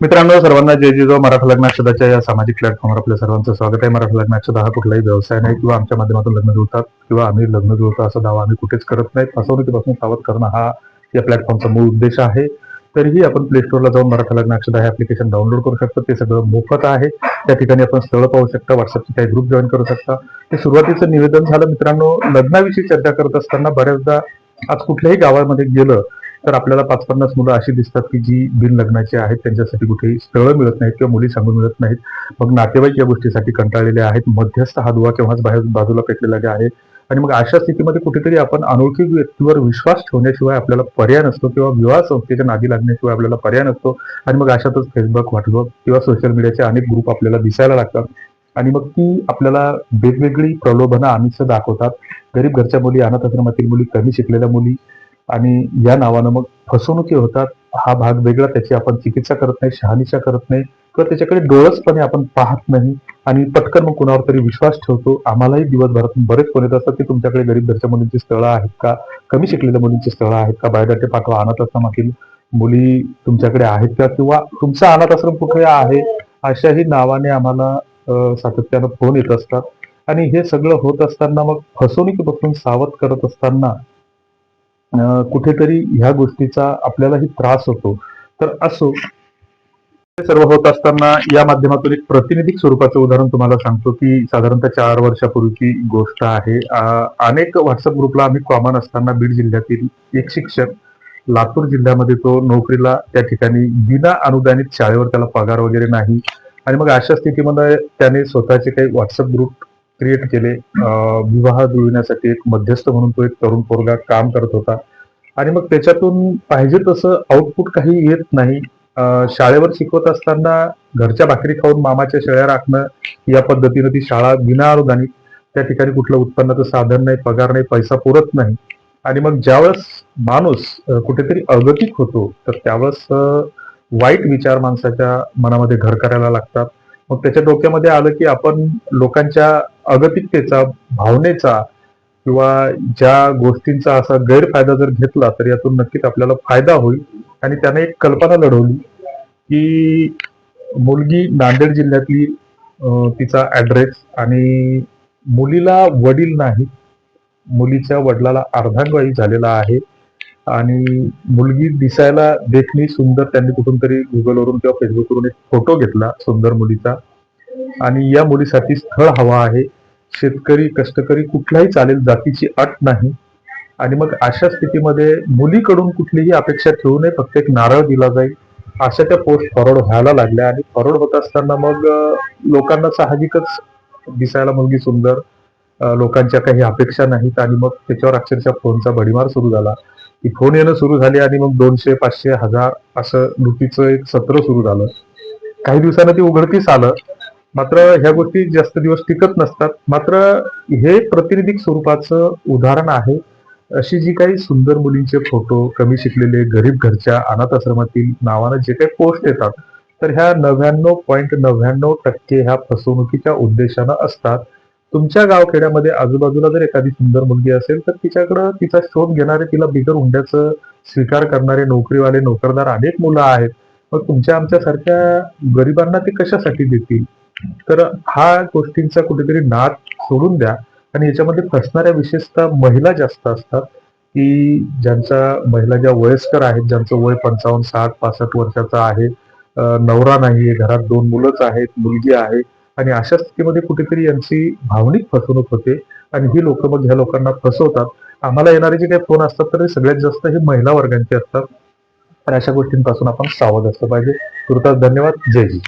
मित्रांनो सर्वांना जय जिजाऊ मराठा लग्नाक्षदाच्या या सामाजिक प्लॅटफॉर्मवर आपल्या सर्वांचं स्वागत आहे. मराठा लग्नाक्षदा हा कुठलाही व्यवसाय नाही किंवा आमच्या माध्यमातून लग्न जुळतात किंवा आम्ही लग्न जुळतो असा दावा आम्ही कुठेच करत नाही फसवणुकीपासून सावध करणं हा या प्लॅटफॉर्मचा मूळ उद्देश आहे. तरीही आपण प्ले स्टोअरला जाऊन मराठा लग्नाक्षदा हे ऍप्लिकेशन डाउनलोड करू शकतो. ते सगळं मोफत आहे. त्या ठिकाणी आपण स्थळं पाहू शकता व्हॉट्सअपचे काही ग्रुप जॉईन करू शकता. ते सुरुवातीचं निवेदन झालं मित्रांनो. लग्नाविषयी चर्चा करत असताना बऱ्याचदा आज कुठल्याही गावामध्ये गेलं तर आपल्याला पाच पन्नास मुलं अशी दिसतात की जी बिन लग्नाची आहेत त्यांच्यासाठी कुठेही स्थळं मिळत नाहीत किंवा मुली सांगून मिळत नाहीत. मग नातेवाईक या गोष्टीसाठी कंटाळलेले आहेत. मध्यस्थ हा दुवा केव्हाच बाहेर बाजूला फेकलेला आहे. आणि मग अशा स्थितीमध्ये कुठेतरी आपण अनोळखी व्यक्तीवर विश्वास ठेवण्याशिवाय आपल्याला पर्याय नसतो किंवा विवाह संस्थेच्या नादी लागण्याशिवाय आपल्याला पर्याय नसतो. आणि मग अशातच फेसबुक व्हॉट्सअप किंवा सोशल मीडियाचे अनेक ग्रुप आपल्याला दिसायला लागतात. आणि मग ती आपल्याला वेगवेगळी प्रलोभनं आमिष दाखवतात. गरीब घरच्या मुली अनाथ आश्रमातील मुली कमी शिकलेल्या मुली आणि या नावानं मग फसवणुकी होतात. हा भाग वेगळा त्याची आपण चिकित्सा करत नाही शहानिशा करत नाही. किंवा त्याच्याकडे डोळसपणे आपण पाहत नाही. आणि पटकन मग कुणावर तरी विश्वास ठेवतो. आम्हालाही दिवसभरातून बरेच फोन येत असतात की तुमच्याकडे गरीब घरच्या मुलींची स्थळं आहेत का? कमी शिकलेल्या मुलींची स्थळं आहेत का? बायोडाटे पाठवा अनाथ आश्रमातील मुली तुमच्याकडे आहेत का? किंवा तुमचा अनाथ आश्रम कुठे आहे? अशाही नावाने आम्हाला सातत्यानं फोन येत असतात. आणि हे सगळं होत असताना मग फसवणुकीपासून सावध करत असताना कुठेतरी ह्या गोष्टीचा आपल्यालाही त्रास होतो. तर असो हे सर्व होत असताना या माध्यमातून एक प्रातिनिधिक स्वरूपाचं उदाहरण तुम्हाला सांगतो की साधारणतः चार वर्षापूर्वीची गोष्ट आहे. अनेक व्हॉट्सअप ग्रुपला आम्ही कॉमन असताना बीड जिल्ह्यातील एक शिक्षक लातूर जिल्ह्यामध्ये तो नोकरीला त्या ठिकाणी बिना अनुदानित शाळेवर त्याला पगार वगैरे नाही. आणि मग अशा स्थितीमध्ये त्याने स्वतःचे काही व्हॉट्सअप ग्रुप क्रिएट केले. विवाह जुळविण्यासाठी एक मध्यस्थ म्हणून तो एक तरुण पोरगा काम करत होता. आणि मग त्याच्यातून पाहिजे तसं आउटपुट काही येत नाही. शाळेवर शिकवत असताना घरच्या भाकरी खाऊन मामाच्या शेळ्या राखणं या पद्धतीनं ती शाळा विना अनुदानित त्या ठिकाणी कुठलं उत्पन्नाचं साधन नाही पगार नाही पैसा पुरत नाही. आणि मग ज्यावेळेस माणूस कुठेतरी अगतिक होतो तर त्यावेळेस वाईट विचार माणसाच्या मनामध्ये घर करायला लागतात. मग त्याच्या डोक्यामध्ये आलं की आपण लोकांच्या अगतिकतेचा भावनेचा किंवा ज्या गोष्टींचा असा गैरफायदा जर घेतला तर यातून नक्कीच आपल्याला फायदा होईल. आणि त्याने एक कल्पना लढवली की मुलगी नांदेड जिल्ह्यातली तिचा ऍड्रेस आणि मुलीला वडील नाही. मुलीच्या वडिलाला अर्धांगवायी झालेला आहे. आणि मुलगी दिसायला देखणी सुंदर त्यांनी कुठून तरी गुगलवरून किंवा फेसबुकवरून एक फोटो घेतला सुंदर मुलीचा. आणि या मुलीसाठी स्थळ हवा आहे. शेतकरी कष्टकरी कुठलाही चालेल जातीची अट नाही. आणि मग अशा स्थितीमध्ये मुलीकडून कुठलीही अपेक्षा ठेवू नये फक्त एक नारळ दिला जाईल. अशा त्या पोस्ट फॉरवर्ड व्हायला लागल्या आणि फॉरवर्ड होत असताना मग लोकांना साहजिकच दिसायला मुलगी सुंदर लोकांच्या काही अपेक्षा नाहीत आणि मग त्याच्यावर अक्षरशः फोनचा भडीमार सुरू झाला. ती फोन येणं सुरू झाली आणि मग दोनशे पाचशे हजार असं लुटीचं एक सत्र सुरू झालं. काही दिवसानं ते उघडकीस आलं. मात्र ह्या गोष्टी जास्त दिवस टिकत नसतात. मात्र हे प्रतिनिधिक स्वरूपाचं उदाहरण आहे. अशी जी काही सुंदर मुलींचे फोटो कमी शिकलेले गरीब घरच्या अनाथ आश्रमातील नावानं जे काही पोस्ट येतात तर ह्या नव्याण्णव पॉईंट नव्याण्णव टक्के ह्या फसवणुकीच्या उद्देशानं असतात. तुमच्या गावखेड्यामध्ये आजूबाजूला जर एखादी सुंदर मुलगी असेल तर तिच्याकडं तिचा शोध घेणारे तिला बिगर हुंड्याचं स्वीकार करणारे नोकरीवाले नोकरदार अनेक मुलं आहेत. मग तुमच्या आमच्यासारख्या गरिबांना ते कशासाठी देतील? तर हा गोष्टींचा कुठेतरी नाद सोडून द्या. आणि याच्यामध्ये फसणाऱ्या विशेषतः महिला जास्त असतात की ज्यांच्या महिला ज्या वयस्कर आहेत ज्यांचं वय पंचावन्न साठ पासष्ट वर्षाचा आहे नवरा नाहीये घरात दोन मुलंच आहेत मुलगी आहे आणि अशा स्थितीमध्ये कुठेतरी यांची भावनिक फसवणूक होते. आणि ही लोक मग ह्या लोकांना फसवतात. आम्हाला येणारे जे काही फोन असतात तर ते सगळ्यात जास्त हे महिला वर्गांचे असतात. तर अशा गोष्टींपासून आपण सावध असलं पाहिजे. तुर्तास धन्यवाद. जय जी